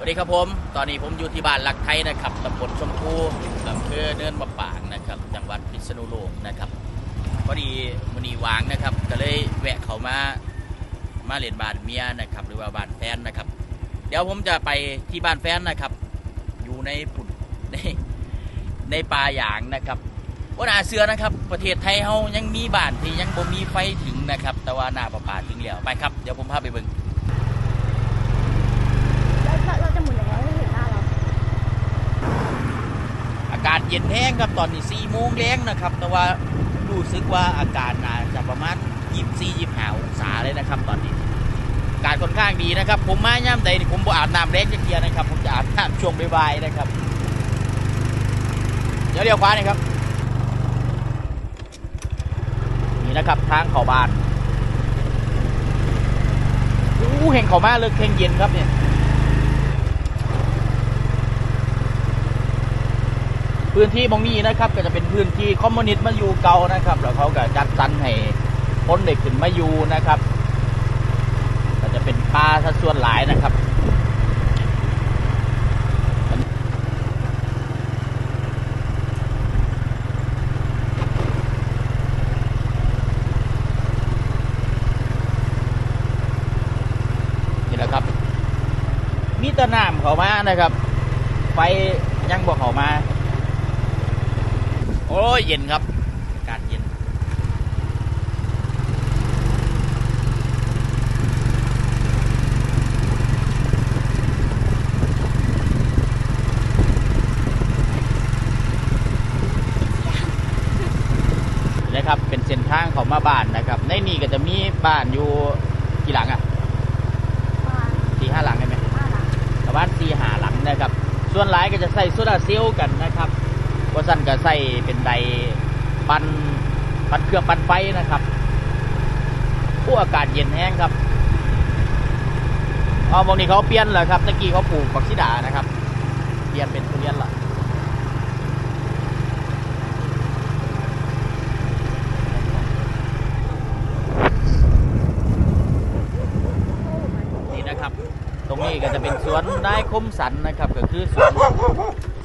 สวัสดีครับผม ตอนนี้ผมอยู่ที่บ้านลักไทยนะครับตำบลชมพูอำเภอเนินมะปางนะครับ จังหวัดพิษณุโลกนะครับ พอดีมันนีวางนะครับ ก็เลยแวะเขามา มาเล่นบ้านเมียนะครับ หรือว่าบ้านแฟนนะครับ เดี๋ยวผมจะไปที่บ้านแฟนนะครับ อยู่ในปุ่นในในป่าหยางนะครับว่านาเสือนะครับ ประเทศไทยเฮายังมีบ้านที่ยังบ่มีไฟถึงนะครับ แต่ว่าหน้าประปาถึงแล้ว ไปครับ เดี๋ยวผมพาไปเบิ่ง เราเราเราจะหมุนยังไงให้เห็นหน้าเรา อากา ศเย็นแห้งครับตอนนี้4โมงแรงนะครับ แต่ว่ารู้สึกว่าอากาศน่าจะประมาณ24 25องศาเลยนะครับ ตอนนี้อากาศค่อนข้างดีนะครับ ผมมาย่ำใดนี่ผมบ่อาบน้ำแรงจะเกียร์นะครับ ผมจะอาบน้ำช่วงบ่ายๆนะครับ เดี๋ยวเดี๋ยวขวานี่ครับ นี่นะครับทางเขาบานอู้เห็นเขามาเลยเข่งเย็นครับเนี่ย พื้นที่มองนี้นะครับก็จะเป็นพื้นที่คอมมิวนิสต์มาอยู่เก่านะครับ แล้วเขาก็จัดสรรให้คนเด็กขึ้นมาอยู่นะครับ ก็จะเป็นป่าสัดส่วนหลายนะครับนี่แหละครับมีตะน้ำเขามานะครับ ไฟยังบอกเขามา โอ้ยเย็นครับอากาศเย็น นะครับ เป็นเส้นทางของมาบ้านนะครับ ในนี่ก็จะมีบ้านอยู่กี่หลังอะประมาณสี่ห้าหลังได้ไหมห้าหลังชาวบ้านสี่หาหลังนะครับ ส่วนหลายก็จะใส่โซดาเซลล์กันนะครับ ว่าสั้นก็ใส่เป็นไดปันปันเครื่องปันไฟนะครับผู้อากาศเย็นแห้งครับอ๋อบางนี้เขาเปลี่ยนแล้วครับตะกี้เขาปลูกบักซิดานะครับ เปลี่ยนเป็นทุเรียนละนี่นะครับ ตรงนี้ก็จะเป็นสวนนายคมสันนะครับ ก็คือสวน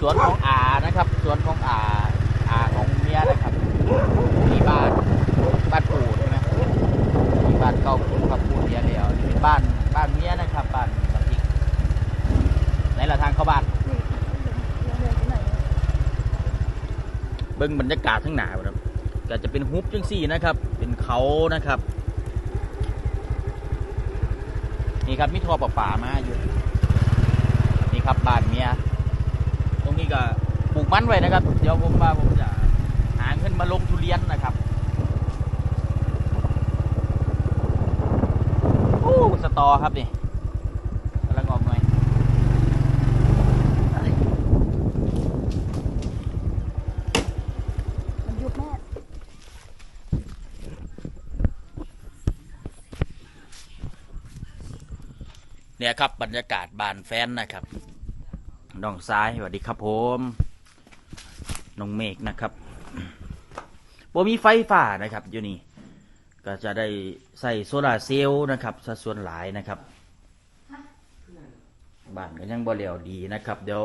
วนของอานะครับสวนของอาอาของเมียนะครับมีบ้านบ้านปู่ใช่ไหมมีบ้านเก่าปู่กับปู่เมียแล้วนี่เป็นบ้านบ้านเมียนะครับบ้านสติกในละทางเข้าบ้านเบิ้งบรรยากาศทั้งหนาบ่ครับก็จะเป็นฮุบจังสี่นะครับ เป็นเขานะครับ นี่ครับมีทอประป่ามาอยู่ นี่ครับบ้านเมีย นี้ก็ปลูกมันไว้นะครับ เดี๋ยวผมว่าผมจะหาเงินมาลงทุเรียนนะครับโอ้สตอครับนี่กำลังออกหน่อยมันยุบแม่เนี่ยครับบรรยากาศบานแฟนนะครับ น้องซ้ายสวัสดีครับผมน้องเมฆนะครับบ่มีไฟฟ้านะครับอยู่นี่ก็จะได้ใส่โซลาเซลล์นะครับสัดส่วนหลายนะครับบ้านก็ยังบ่เหลียวดีนะครับ เดี๋ยว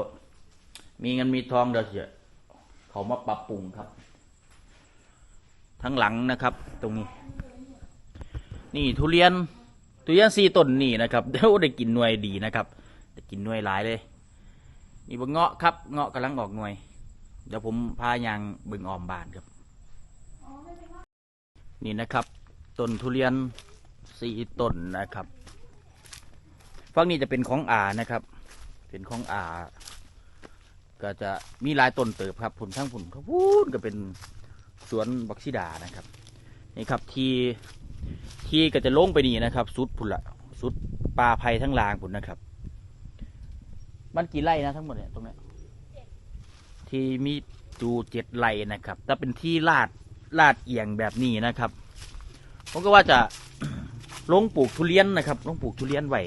มีเงินมีทองเดี๋ยวจะเขามาปรับปรุงครับ ทั้งหลังนะครับ ตรงนี้ นี่ทุเรียนทุเรียนสี่ต้นนี่นะครับเดี๋ยวได้กินหน่วยดีนะครับได้กินหน่วยหลายเลย นี่บงเงาะครับเงาะกำลังออกหน่วย เดี๋ยวผมพายางบึงออมบานครับ นี่นะครับต้นทุเรียนสี่ต้นนะครับฝั่งนี้จะเป็นของอานะครับ เป็นของอาก็จะมีหลายต้นเติบครับผลทั้งผลเขาพูดก็เป็นสวนบักซิดานะครับนี่ครับที่ที่ก็จะลงไปนี่นะครับ สุดพุ่นละสุดปลาไผ่ทั้งลางพุ่นนะครับ มันกี่ไร่นะทั้งหมดเนี่ยตรงเนี้ยที่มีจูเจ็ดไร่นะครับแต่เป็นที่ลาดลาดเอียงแบบนี้นะครับ ผมก็ว่าจะลงปลูกทุเรียนนะครับลงปลูกทุเรียนไว้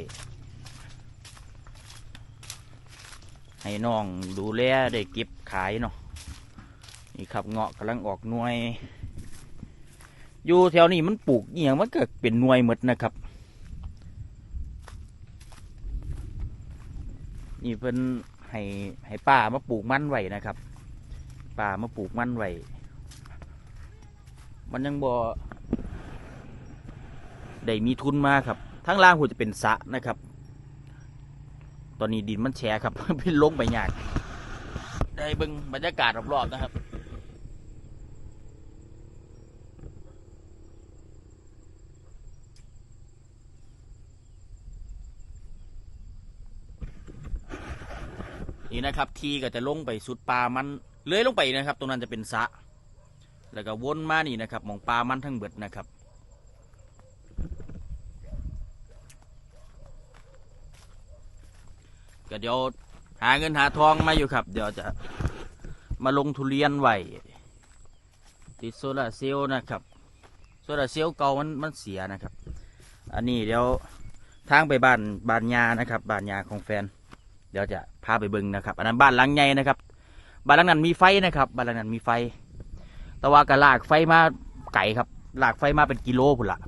ให้น้องดูแลได้เก็บขายเนาะนี่ครับเงาะกำลังออกหน่วย อยู่แถวนี้มันปลูกเอียงมันเก็เป็นหน่วยหมดนะครับ นี่เพิ่นให้ให้ป่ามาปลูกมันไว้นะครับป่ามาปลูกมันไว้มันยังบ่ได้มีทุนมาครับทั้งล่างหัวจะเป็นสะนะครับ ตอนนี้ดินมันแฉครับเป็นลงไปยาก ได้เบิ่งบรรยากาศรอบๆนะครับ นี่นะครับ ทีก็จะลงไปสุดปลามันเลื้อยลงไปนะครับ ตรงนั้นจะเป็นสะ แล้วก็วนมานี่นะครับมองปลามันทั้งเบิดนะครับก็เดี๋ยวหาเงินหาทองมาอยู่ครับ เดี๋ยวจะมาลงทุเรียนไว้ติดโซลาเซลล์นะครับ โซลาเซลล์เก่ามันมันเสียนะครับ อันนี้เดี๋ยวทางไปบ้านบ้านยานะครับบ้านยาของแฟน เดี๋ยวจะพาไปเบิ่งนะครับ อันนั้นบ้านหลังใหญ่นะครับ บ้านหลังนั้นมีไฟนะครับ บ้านหลังนั้นมีไฟ แต่ว่าก็ลากไฟมาไก่ครับ ลากไฟมาเป็นกิโลพุ่นละ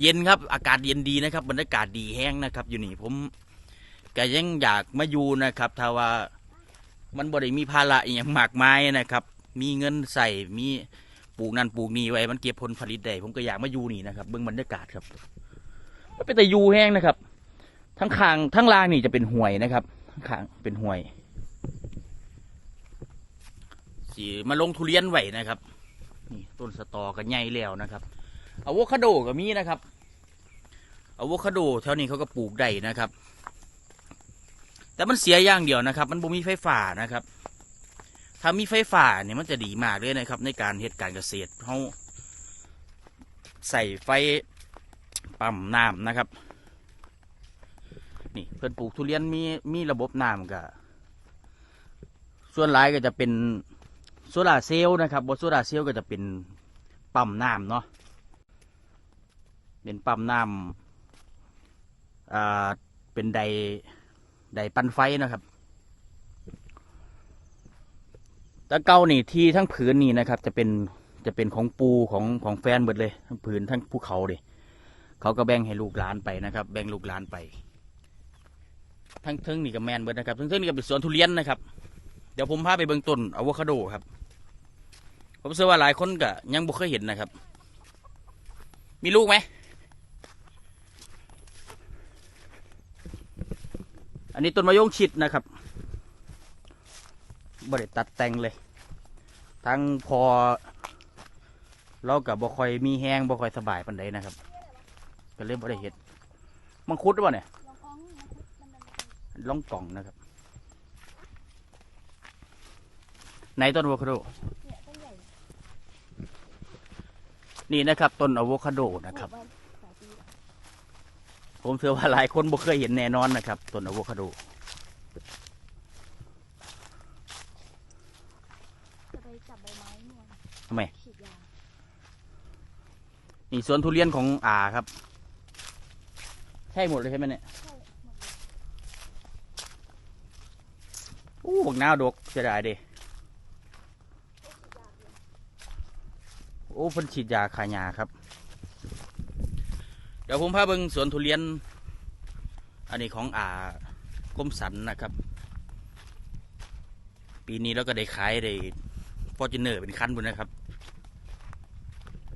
เย็นครับ อากาศเย็นดีนะครับ บรรยากาศดีแห้งนะครับ อยู่นี่ผมก็ยังอยากมาอยู่นะครับถ้าว่ามันบ่ได้มีภาระอย่างมากมายนะครับ มีเงินใส่มีปลูกนั่นปลูกนี่ไว้ มันเก็บผลผลิตได้ผมก็อยากมาอยู่นี่นะครับ เบิ่งบรรยากาศครับ เป็นแต่ยูแห้งนะครับ ทั้งคางทั้งล่างนี่จะเป็นห่วยนะครับทั้งคางเป็นห่วยสีมาลงทุเรียนไหวนะครับ นี่ต้นสตอก็ใหญ่แล้วนะครับอะโวคาโดก็มีนะครับอะโวคาโดแถวนี้เขาก็ปลูกได้นะครับ แต่มันเสียอย่างเดียวนะครับ มันบ่มีไฟฟ้านะครับ ถ้ามีไฟฟ้าเนี่ยมันจะดีมากเลยนะครับ ในการเหตุการเกษตรเขาใส่ไฟ ปั๊มน้ำนะครับ นี่เพื่อนปลูกทุเรียนมีมีระบบน้ำก็ส่วนหลายก็จะเป็นโซลาเซลล์นะครับบนโซลาเซลล์ก็จะเป็นปั๊มน้ำเนาะเป็นปั๊มน้ำอ่าเป็นไดไดปันไฟนะครับต่เก่านี่ที่ทั้งผืนนี่นะครับ จะเป็นจะเป็นของปูของของแฟนหมดเลย ทั้งผืนทั้งภูเขาเลย เขาก็แบ่งให้ลูกหลานไปนะครับ แบ่งลูกหลานไป ทั้งเทิงนี่ก็แมนเบิดนะครับทั้งเทิงนี่ก็เป็นสวนทุเรียนนะครับ เดี๋ยวผมพาไปเบิ่งต้นอะโวคาโดครับ ผมเชื่อว่าหลายคนก็ยังบ่เคยเห็นนะครับ มีลูกไหม อันนี้ต้นมะยงชิดนะครับบ่ได้ตัดแต่งเลย ทั้งพอเรากับบ่ค่อยมีแห้งบ่ค่อยสบายปานใดนะครับ ก็เลยบ่ได้เห็ดมังคุดหรือเปล่าเนี่ยล่องกล่องนะครับในต้นอะโวคาโด นี่นะครับต้นอะโวคาโดนะครับ ผมเชื่อว่าหลายคนบ่เคยเห็นแน่นอนนะครับต้นอะโวคาโดทำไมนี่สวนทุเรียนของอาครับ ใช่หมดเลยใช่ไหมเนี่ยใช่หมดเลยอู้บักนาวดกเสียดายเดิโอ้เพิ่นฉีดยาขายาครับ เดี๋ยวผมพาเบิ่งสวนทุเรียน อันนี้ของอากรมสันนะครับ ปีนี้เราก็ได้ขายได้ฟอร์จูเนอร์เป็นคันบุญนะครับ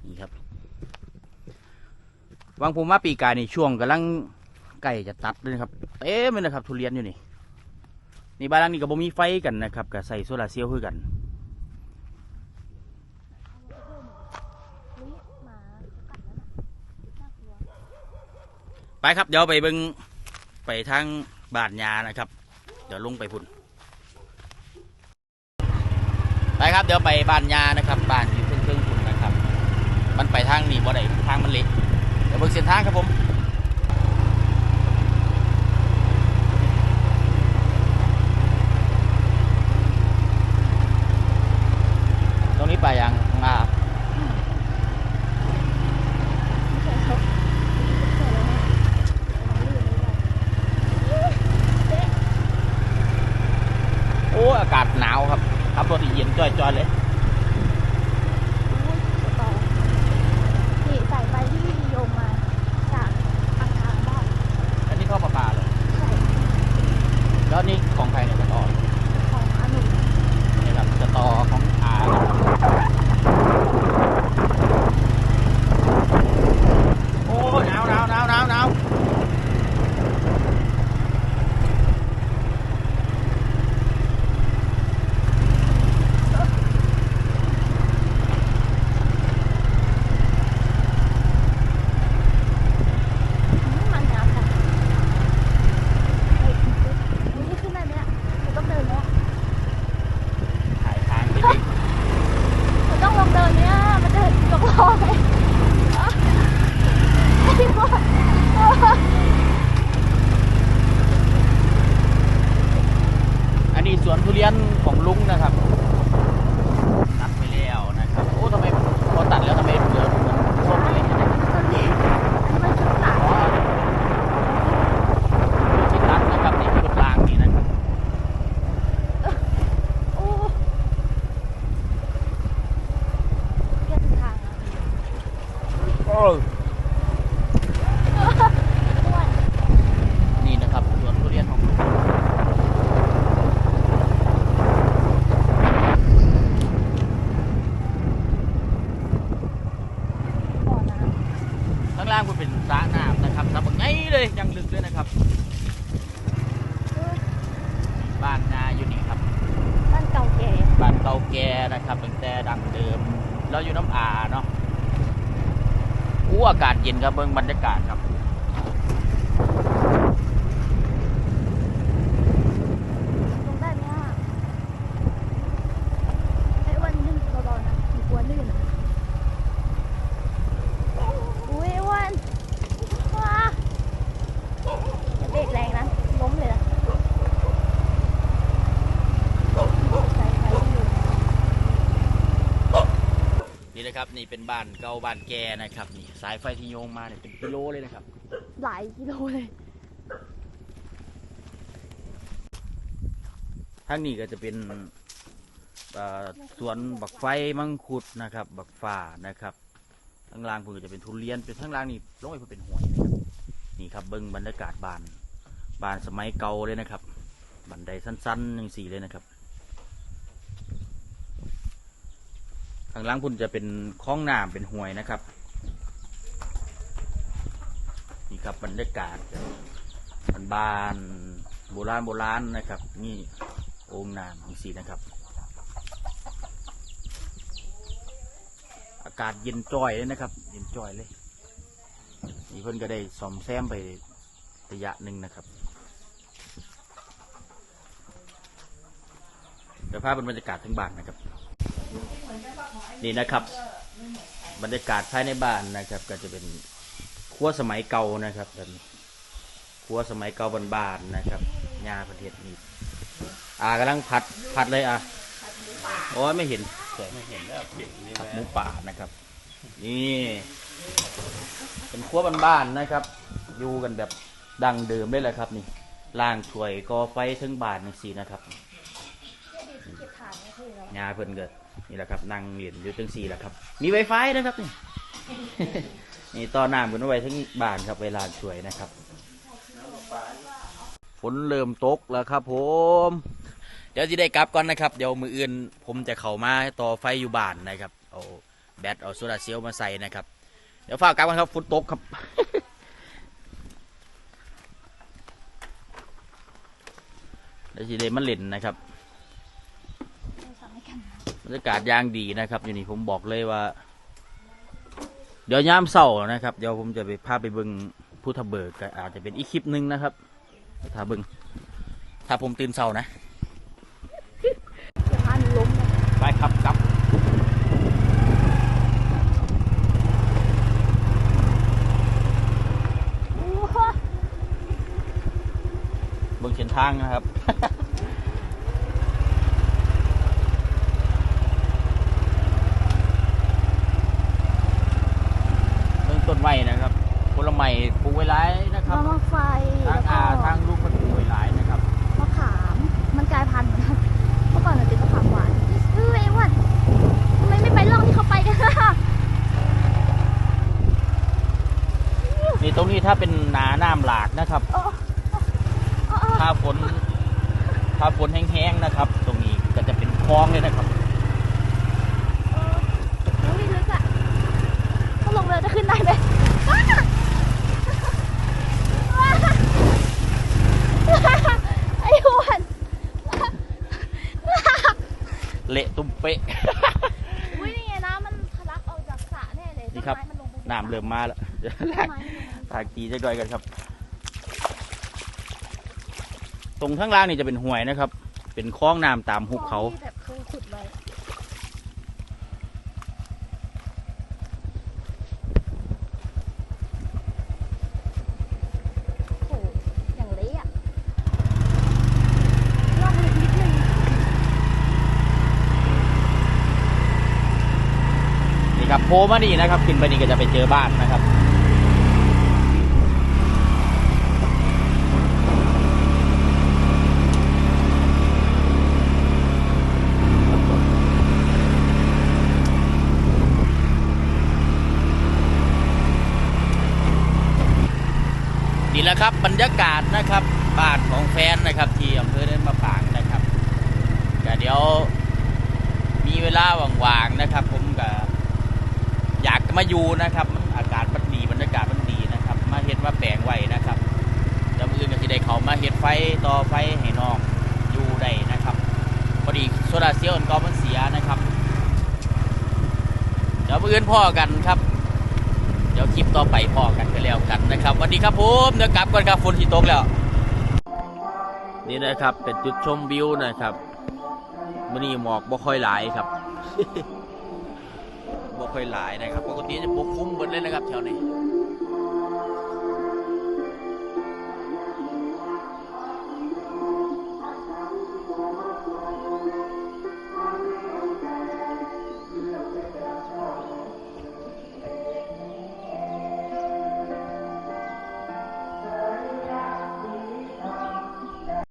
นี่ครับ วางผมว่าปีกายในช่วงกำลังใกล้จะตัดเลยครับเต็มเลยนะครับ ทุเรียนอยู่นี่ นี่บ้านหลังนี้ก็บ่มีไฟกันนะครับก็ใส่โซลาเซลล์คือกันเอาไปเพิ่มเฮ้ยหมากันไปครับ เดี๋ยวไปเบิงไปทางบานยานะครับ เดี๋ยวลงไปพุ่นไปครับเดี๋ยวไปบานยานะครับบานอยู่เพิ่งเพิ่งพุ่นนะครับ มันไปทางนี้บ่ได้ทางมันเล็ก บิ่งเส้นทางครับผมตรงนี้ไปยังข้าง สวนทุเรียนของลุงนะครับ ตัดไปแล้วนะครับ โอ้ทำไมพอตัดแล้วทำไม นครับเบิ่งบรรยากาศครับลงได้ไหมอะไอ้อ้วันลื่นเบาๆนะหนูกลัวลื่นอะอุ้ยไอ้อ้วันว้าอย่าเบรกแรงนะล้มเลยนะใส่ใส่อยู่นี่นะครับนี่เป็นบ้านเก่าบ้านแก่นะครับนี่ สายไฟที่โยงมาเนี่ยเป็นกิโลเลยนะครับ หลายกิโลเลยทางนี้ก็จะเป็นเอ่อสวนบักไฟมังคุดนะครับ บักฝ่านะครับทางล่างเพิ่นก็จะเป็นทุเรียนเป็นทางล่างนี่ลงไปเพิ่นเป็นห้วยนะครับนี่ครับเบิ้งบรรยากาศบ้านบ้านสมัยเก่าเลยนะครับ บันไดสั้นๆหนึ่งสี่เลยนะครับ ข้างล่างพุ่นจะเป็นคลองน้ำเป็นห้วยนะครับ ครับบรรยากาศบ้านโบราณโบราณนะครับ นี่องน้ำนี่สีนะครับ อากาศเย็นจ้อยเลยนะครับ เย็นจ้อยเลยนี่เพิ่อนก็ได้ซ่อมแซมไประยะหนึ่งนะครับเดี๋ยวภาพเป็นบรรยากาศทั้งบ้านนะครับ นี่นะครับ บรรยากาศภายในบ้านนะครับ ก็จะเป็น ครัวสมัยเก่านะครับแบบนี้ครัวสมัยเก่าบ้านๆนะครับยาประเทศนี้อ่ากำลังผัดผัดเลยอะโอ้ยไม่เห็นไม่เห็นแล้วเด็กนี่ผัดหมูป่านะครับ นี่เป็นครัวบ้านๆนะครับ อยู่กันแบบดังเดิมได้เลยครับ นี่ล่างถ้วยกอไฟทั้งบานนี่สีนะครับเก็บฐาเพิ่นเกิดนี่แหละครับนั่งเรียนอยู่จังสี่แหละครับ มีไวไฟนะครับนี่ นี่ต่อน้ำกันไว้ทั้งบ้านครับเวลาช่วยนะครับฝนเริ่มตกแล้วครับ ผม เดี๋ยวจะได้กลับก่อนนะครับ เดี๋ยวมืออื่น ผมจะเข้ามาต่อไฟอยู่บ้านนะครับเอาแบตเอาโซลาเซลล์มาใส่นะครับ เดี๋ยวฝากกลับกันครับฝนตกครับเดี๋ยวจะได้มาเล่นนะครับบรรยากาศย่างดีนะครับ อยู่นี่ผมบอกเลยว่า เดี๋ยวยามเศร้านะครับ เดี๋ยวผมจะไปพาไปเบิงพุทธเบิกก็อาจจะเป็นอีกคลิปหนึ่งนะครับ ถ้าเบิงถ้าผมตื่นเศร้านะเดี๋ยวพาหนูล้มนะไปครับกลับโอ้โห เบิงเส้นทางนะครับ เบิงต้น ไม้นะครับผลไม้ปลูกไว้หลายนะครับมะม่วงไฟทางแล้วก็อาทางลูกมันปลูกไว้หลายนะครับมะขาม มันกลายพันธุ์เหมือนกันเมื่อก่อนมันเป็นมะขามหวานเฮ้ยไอ้อ้วันทำไมไม่ไปล่องที่เขาไปกันล่ะนี่ตรงนี้ถ้าเป็นหนาน้ำหลากนะครับโอ้โอ้โอ้ถ้าฝนถ้าฝนแห้งๆนะครับ ตรงนี้ก็จะเป็นคลองเลยนะครับ โอ้ยังไม่ลึกอะถ้าลงเรือจะขึ้นได้ไหมอ้าไอ้อ้วน เละตุ้มเป๊ะ อุ้ยนี่ไงน้ำมันทะลักออกจากสระแน่เลย นี่ครับ ต้ไม้มันลงไป น้ำเริ่มมาแล้วเดี๋ยวต้นแลกไม้มันลงไปทางกีจะด้อยกันครับ ตรงข้างล่างนี่จะเป็นห้วยนะครับ เป็นคลองน้ำตามหุบเขา ที่แบบเคยขุดไว้โอ้โหอย่างเละอะลองลึกนิดนึง นี่ครับ โผล่มานี่นะครับ ขึ้นไปนี่ก็จะไปเจอบ้านนะครับนี่แหละครับบรรยากาศนะครับบ้านของแฟนนะครับ ที่อำเภอเดินมาฝางนะครับก็เดี๋ยวมีเวลาว่างๆนะครับ ผมก็ อยากมาอยู่นะครับ อากาศมันดีบรรยากาศมันดีนะครับ มาเห็นว่าแปลงไว้นะครับแล้วเห็ดไฟต่อไฟให้น้องอยู่ได้นะครับพอดีโซดาเซลล์ก็มันเสียนะครับ เดี๋ยวมื่ออื่นพ่อกันครับ เดี๋ยวคลิปต่อไปพ่อกันไปแล้วกันนะครับสวัสดีครับผมเดี๋ยวกลับก่อนครับฝนที่ตกแล้ว นี่นะครับเป็นจุดชมวิวนะครับมื่อนี้หมอกบ่ค่อยหลายครับ บ่ค่อยหลายนะครับ ปกติจะปกคลุมหมดเลยนะครับแถวนี้